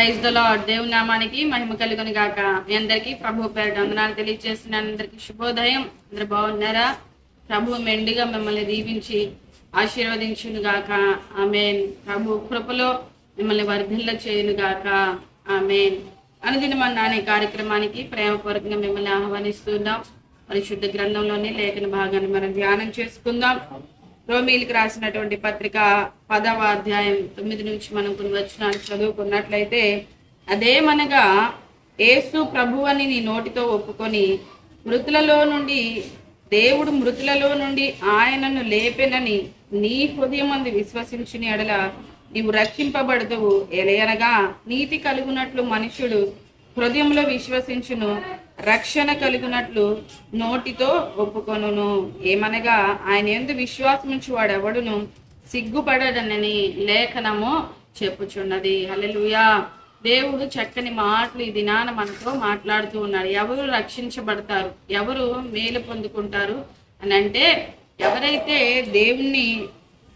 Praise the దేవుని నామానికి మహిమ కలుగుని గాక. మీ అందరికీ ప్రభు పేరు వందనాలు తెలియజేసిన అందరికీ శుభోదయం. అందరు బాగున్నారా? ప్రభు మెండుగా మిమ్మల్ని దీవించి ఆశీర్వదించును గాక. ఆమెన్. ప్రభు కృపలో మిమ్మల్ని వర్ధిల్ల చేయును గాక. ఆమెన్. అనుదినమన్న అనే కార్యక్రమానికి ప్రేమపూర్వకంగా మిమ్మల్ని ఆహ్వానిస్తున్నాం. పరిశుద్ధ గ్రంథంలోని లేఖన భాగాన్ని మనం ధ్యానం చేసుకుందాం. రోమీలకు రాసినటువంటి పత్రిక పదవ అధ్యాయం తొమ్మిది నుంచి మనం కొన్ని వచనాలు చదువుకున్నట్లయితే అదేమనగా యేసు ప్రభు అని నీ నోటితో ఒప్పుకొని మృతులలో నుండి దేవుడు మృతులలో నుండి ఆయనను లేపెనని నీ హృదయమందు విశ్వసించిన ఎడల నీవు రక్షింపబడదువు. ఎలయనగా నీతి కలుగునట్లు మనుషుడు హృదయంలో విశ్వసించును. రక్షణ కలుగునట్లు నోటితో ఒప్పుకొను ఏమనగా ఆయన ఎందు విశ్వాసముంచు వాడెవడును? సిగ్గుపడడనని లేఖనము చెప్పుచున్నది. హల్లెలూయా. దేవుడు చక్కని మాటలు ఈ దినాన మనతో మాట్లాడుతూ ఉన్నాడు ఎవరు రక్షించబడతారు? ఎవరు మేలు పొందుకుంటారు? అని అంటే ఎవరైతే దేవుణ్ణి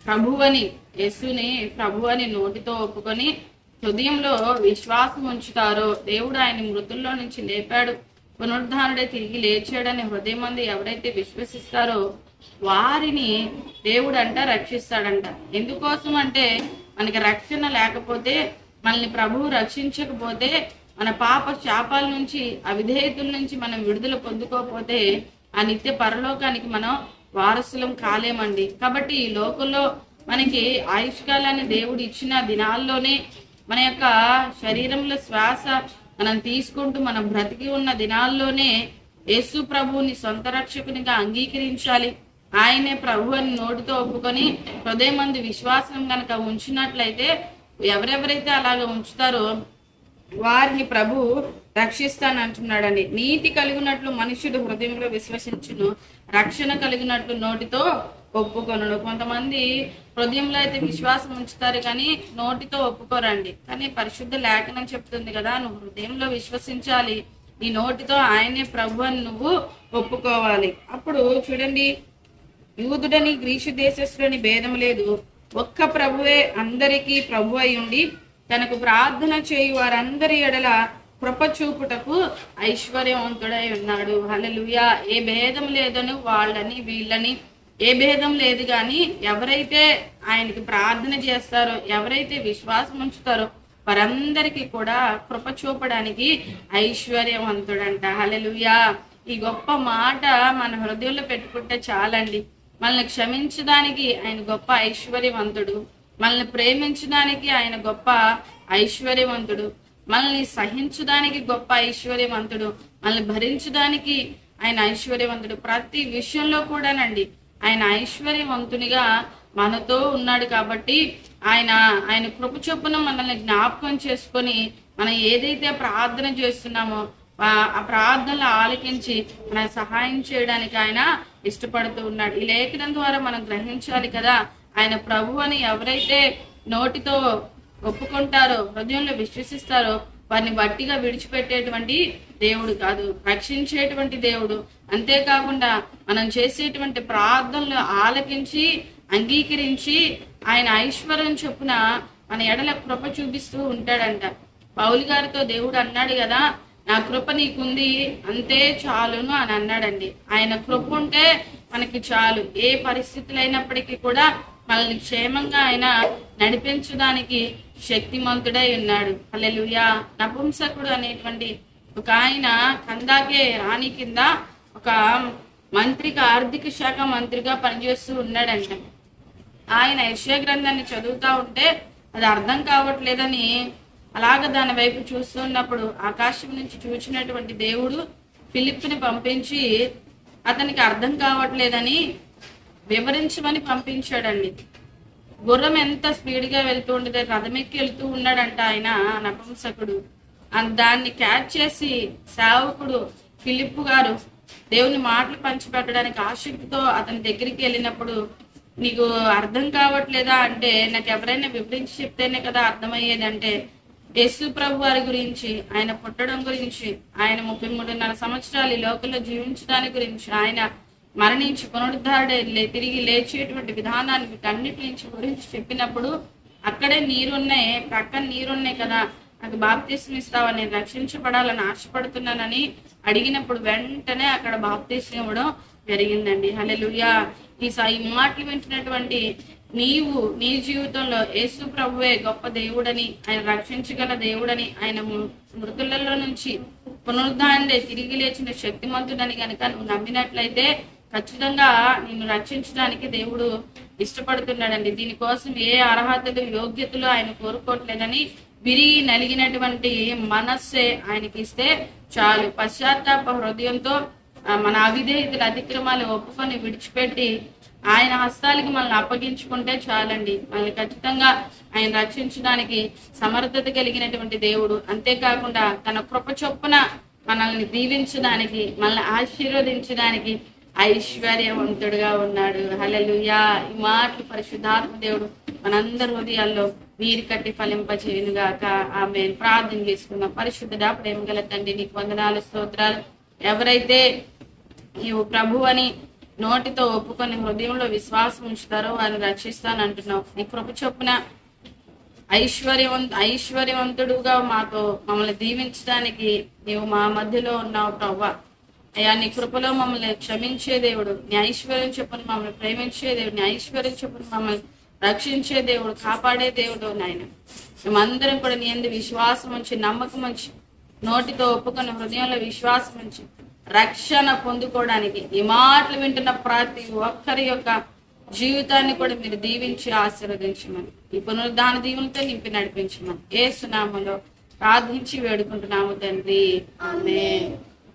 ప్రభువని యేసుని ప్రభు అని నోటితో ఒప్పుకొని హృదయంలో విశ్వాసం ఉంచుతారో దేవుడు ఆయన మృతుల్లో నుంచి లేపాడు. పునరుద్ధారుడే తిరిగి లేచాడని హృదయం మంది ఎవరైతే విశ్వసిస్తారో వారిని దేవుడు అంట రక్షిస్తాడంట. ఎందుకోసం అంటే మనకి రక్షణ లేకపోతే మనల్ని ప్రభువు రక్షించకపోతే మన పాప శాపాల నుంచి అవిధేయతుల నుంచి మనం విడుదల పొందుకోకపోతే ఆ నిత్య పరలోకానికి మనం వారసులం కాలేమండి. కాబట్టి ఈ లోకంలో మనకి ఆయుష్కాలాన్ని దేవుడు ఇచ్చిన దినాల్లోనే మన యొక్క శరీరంలో శ్వాస మనం తీసుకుంటూ మనం బ్రతికి ఉన్న దినాల్లోనే యేసు ప్రభువుని సొంత రక్షకునిగా అంగీకరించాలి. ఆయనే ప్రభు అని నోటితో ఒప్పుకొని హృదయమందు విశ్వాసం గనక ఉంచినట్లయితే ఎవరెవరైతే అలాగ ఉంచుతారో వారిని ప్రభు రక్షిస్తానంటున్నాడని. నీతి కలిగినట్లు మనుషుడు హృదయంలో విశ్వసించును. రక్షణ కలిగినట్లు నోటితో ఒప్పుకొనడు. కొంతమంది హృదయంలో అయితే విశ్వాసం ఉంచుతారు కానీ నోటితో ఒప్పుకోరండి. కానీ పరిశుద్ధ లేఖనం చెప్తుంది కదా నువ్వు హృదయంలో విశ్వసించాలి. నీ నోటితో ఆయనే ప్రభు అని నువ్వు ఒప్పుకోవాలి. అప్పుడు చూడండి యూదుడని గ్రీసు దేశస్తుడని భేదం లేదు. ఒక్క ప్రభువే అందరికీ ప్రభు అయి ఉండి తనకు ప్రార్థన చేయు వారందరి ఎడల కృప చూపుటకు ఐశ్వర్యవంతుడై ఉన్నాడు. హలలుయా ఏ భేదం లేదని వాళ్ళని వీళ్ళని ఏ భేదం లేదు కానీ ఎవరైతే ఆయనకి ప్రార్థన చేస్తారో ఎవరైతే విశ్వాసం ఉంచుతారో వారందరికీ కూడా కృప చూపడానికి ఐశ్వర్యవంతుడంట. హలలుయా ఈ గొప్ప మాట మన హృదయంలో పెట్టుకుంటే చాలండి. మనల్ని క్షమించడానికి ఆయన గొప్ప ఐశ్వర్యవంతుడు. మనల్ని ప్రేమించడానికి ఆయన గొప్ప ఐశ్వర్యవంతుడు. మనల్ని సహించడానికి గొప్ప ఐశ్వర్యవంతుడు మనల్ని భరించడానికి ఆయన ఐశ్వర్యవంతుడు. ప్రతి విషయంలో కూడానండి ఆయన ఐశ్వర్యవంతునిగా మనతో ఉన్నాడు కాబట్టి ఆయన ఆయన కృప చొప్పున మనల్ని జ్ఞాపకం చేసుకొని మనం ఏదైతే ప్రార్థన చేస్తున్నామో ఆ- ఆ ప్రార్థనలు ఆలకించి మన సహాయం చేయడానికి ఆయన ఇష్టపడుతూ ఉన్నాడు. ఈ లేఖనం ద్వారా మనం గ్రహించాలి కదా ఆయన ప్రభు అని ఎవరైతే నోటితో ఒప్పుకుంటారో హృదయంలో విశ్వసిస్తారో వారిని వట్టిగా విడిచిపెట్టేటువంటి దేవుడు కాదు రక్షించేటువంటి దేవుడు. అంతేకాకుండా మనం చేసేటువంటి ప్రార్థనలు ఆలకించి అంగీకరించి ఆయన ఐశ్వర్యం చొప్పున మన ఎడల కృప చూపిస్తూ ఉంటాడంట. పౌలు గారితో దేవుడు అన్నాడు కదా నా కృప నీకుంది అంతే చాలును అని అన్నాడండి. ఆయన కృప ఉంటే మనకి చాలు. ఏ పరిస్థితులు అయినప్పటికీ కూడా మనల్ని క్షేమంగా ఆయన నడిపించడానికి శక్తిమంతుడై ఉన్నాడు. అల్లెలుయా నపుంసకుడు అనేటువంటి ఒక ఆయన కందాకే రాణి కింద ఒక మంత్రిగా ఆర్థిక శాఖ మంత్రిగా పనిచేస్తూ ఉన్నాడంట. ఆయన యశ్య గ్రంథాన్ని చదువుతా ఉంటే అది అర్థం కావట్లేదని అలాగ దాని వైపు చూస్తున్నప్పుడు ఆకాశం నుంచి చూసినటువంటి దేవుడు ఫిలిప్ని పంపించి అతనికి అర్థం కావట్లేదని వివరించమని పంపించాడండి. గుర్రం ఎంత స్పీడ్గా వెళ్తూ ఉండేది రథమెక్కి వెళ్తూ ఉన్నాడంట ఆయన నపుంసకుడు. దాన్ని క్యాచ్ చేసి సేవకుడు ఫిలిప్ గారు దేవుని మాటలు పంచిపెట్టడానికి ఆసక్తితో అతని దగ్గరికి వెళ్ళినప్పుడు నీకు అర్థం కావట్లేదా? అంటే నాకు ఎవరైనా వివరించి చెప్తేనే కదా అర్థమయ్యేది. అంటే యేసు ప్రభు వారి గురించి ఆయన పుట్టడం గురించి ఆయన ముప్పై మూడున్నర సంవత్సరాలు ఈ లోకంలో జీవించడానికి గురించి ఆయన మరణించి పునరుద్ధారుడే లే- తిరిగి లేచేటువంటి విధానాన్ని వీటన్నిటి నుంచి గురించి చెప్పినప్పుడు అక్కడే నీరున్నాయి పక్కన నీరున్నాయి కదా నాకు బాప్తీసం ఇస్తావా నేను రక్షించబడాలని ఆశపడుతున్నానని అడిగినప్పుడు వెంటనే అక్కడ బాప్తీసం ఇవ్వడం జరిగిందండి. హల్లెలూయా. ఈ సాయి మాటలు వింటున్నటువంటి నీవు నీ జీవితంలో యేసు ప్రభువే గొప్ప దేవుడని ఆయన రక్షించగల దేవుడని ఆయన మృతులలో నుంచి పునరుద్ధాన్ని తిరిగి లేచిన శక్తిమంతుడని కనుక నువ్వు నమ్మినట్లయితే ఖచ్చితంగా నిన్ను రక్షించడానికి దేవుడు ఇష్టపడుతున్నాడండి. దీనికోసం ఏ అర్హతలు యోగ్యతలు ఆయన కోరుకోవట్లేదని విరిగి నలిగినటువంటి మనస్సే ఆయనకి ఇస్తే చాలు. పశ్చాత్తాప హృదయంతో మన అవిధేయతల అతిక్రమాలు ఒప్పుకొని విడిచిపెట్టి ఆయన హస్తాలకి మనల్ని అప్పగించుకుంటే చాలండి. మనల్ని ఖచ్చితంగా ఆయన రక్షించడానికి సమర్థత కలిగినటువంటి దేవుడు. అంతేకాకుండా తన కృప చొప్పున మనల్ని దీవించడానికి మనల్ని ఆశీర్వదించడానికి ఐశ్వర్యవంతుడుగా ఉన్నాడు. హలలుయా ఈ మాటలు పరిశుద్ధాత్మ దేవుడు మనందరి హృదయాల్లో వీరి కట్టి ఫలింపచేయునుగాక. ఆమె ప్రార్థన చేసుకున్నాం పరిశుద్ధుడా ప్రేమ గల తండ్రి నీకు వందనాలు స్తోత్రాలు. ఎవరైతే నీవు ప్రభు అని నోటితో ఒప్పుకొని హృదయంలో విశ్వాసం ఉంచుతారో వారిని రక్షిస్తానంటున్నావు నీ కృప చొప్పున ఐశ్వర్యవంత ఐశ్వర్యవంతుడుగా మాతో మమ్మల్ని దీవించడానికి నీవు మా మధ్యలో ఉన్నావు ప్రవ్వ అయ్యా నీ కృపలో మమ్మల్ని క్షమించే దేవుడు నీ ఐశ్వర్యం మమ్మల్ని ప్రేమించే దేవుడు న్యాయశ్వర్యం ఐశ్వర్యం మమ్మల్ని రక్షించే దేవుడు కాపాడే దేవుడు నాయన. మేమందరం కూడా నీ ఎందు విశ్వాసం ఉంచి నమ్మకం ఉంచి నోటితో ఒప్పుకొని హృదయంలో విశ్వాసం ఉంచి రక్షణ పొందుకోవడానికి ఈ మాటలు వింటున్న ప్రతి ఒక్కరి యొక్క జీవితాన్ని కూడా మీరు దీవించి ఆశీర్వదించమని ఈ పునరుద్ధాన దీవులతో నింపి నడిపించమని ఏ సునామలో ప్రార్థించి వేడుకుంటున్నాము తండ్రి. ఆమె